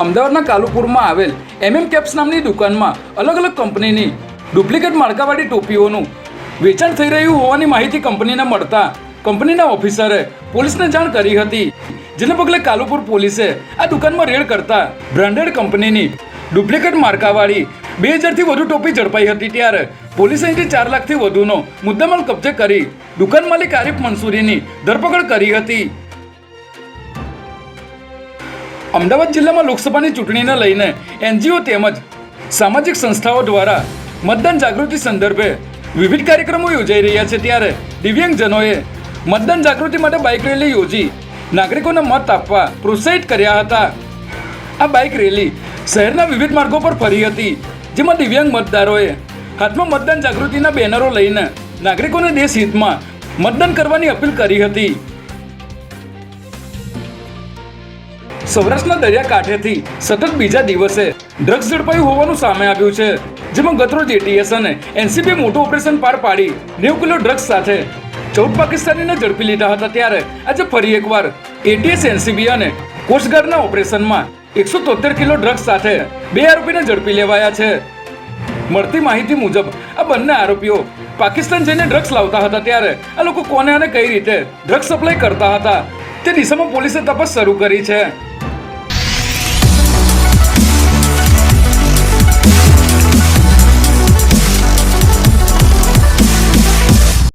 અમદાવાદના કાલુપુરમાં આવેલ MM caps નામની દુકાનમાં અલગ અલગ કંપનીની ડુપ્લિકેટ માળખાવાળી ટોપીઓનું વેચાણ થઈ રહ્યું હોવાની માહિતી કંપનીને મળતા કંપનીના ઓફિસરે પોલીસને જાણ કરી હતી, જેને પગલે કાલુપુર પોલીસે આ દુકાનમાં રેડ કરતા બ્રાન્ડેડ કંપનીની ડુપ્લિકેટ માળખાવાળી બે હજારથી વધુ ટોપી ઝડપાઈ હતી. ત્યારે પોલીસે અહીંથી ચાર લાખથી વધુનો મુદ્દામાલ કબજે કરી દુકાન માલિક આરિફ મંસૂરીની ધરપકડ કરી હતી. અમદાવાદ જિલ્લામાં લોકસભાની ચૂંટણીને લઈને એનજીઓ તેમજ સામાજિક સંસ્થાઓ દ્વારા મતદાન જાગૃતિ સંદર્ભે વિવિધ કાર્યક્રમો યોજાઈ રહ્યા છે. ત્યારે દિવ્યાંગજનોએ મતદાન જાગૃતિ માટે બાઇક રેલી યોજી નાગરિકોને મત આપવા પ્રોત્સાહિત કર્યા હતા. આ બાઇક રેલી શહેરના વિવિધ માર્ગો પર ફરી હતી, જેમાં દિવ્યાંગ મતદારોએ હાથમાં મતદાન જાગૃતિના બેનરો લઈને નાગરિકોને દેશ હિતમાં મતદાન કરવાની અપીલ કરી હતી. સૌરાષ્ટ્રના દરિયાકાંઠેથી સતત બીજા દિવસે ડ્રગ્સ ઝડપાયું હોવાનું સામે આવ્યું છે, જેમાં ગતરોજ એટીએસ અને એનસીબી મોટું ઓપરેશન પાર પાડી નેવું કિલો ડ્રગ્સ સાથે ચૌદ પાકિસ્તાનીને ઝડપી લીધા હતા ત્યારે આજે ફરી એકવાર એટીએસ એનસીબી અને કોસ્ટગાર્ડના ઓપરેશનમાં એકસો તોતેર કિલો ડ્રગ્સ સાથે બે આરોપીને ઝડપી લેવાયા છે. મળતી માહિતી મુજબ, આ બંને આરોપીઓ પાકિસ્તાન જઈને ડ્રગ્સ લાવતા હતા ત્યારે આ લોકો કોને અને કઈ રીતે ડ્રગ્સ સપ્લાય કરતા હતા તે દિશામાં પોલીસે તપાસ શરૂ કરી છે.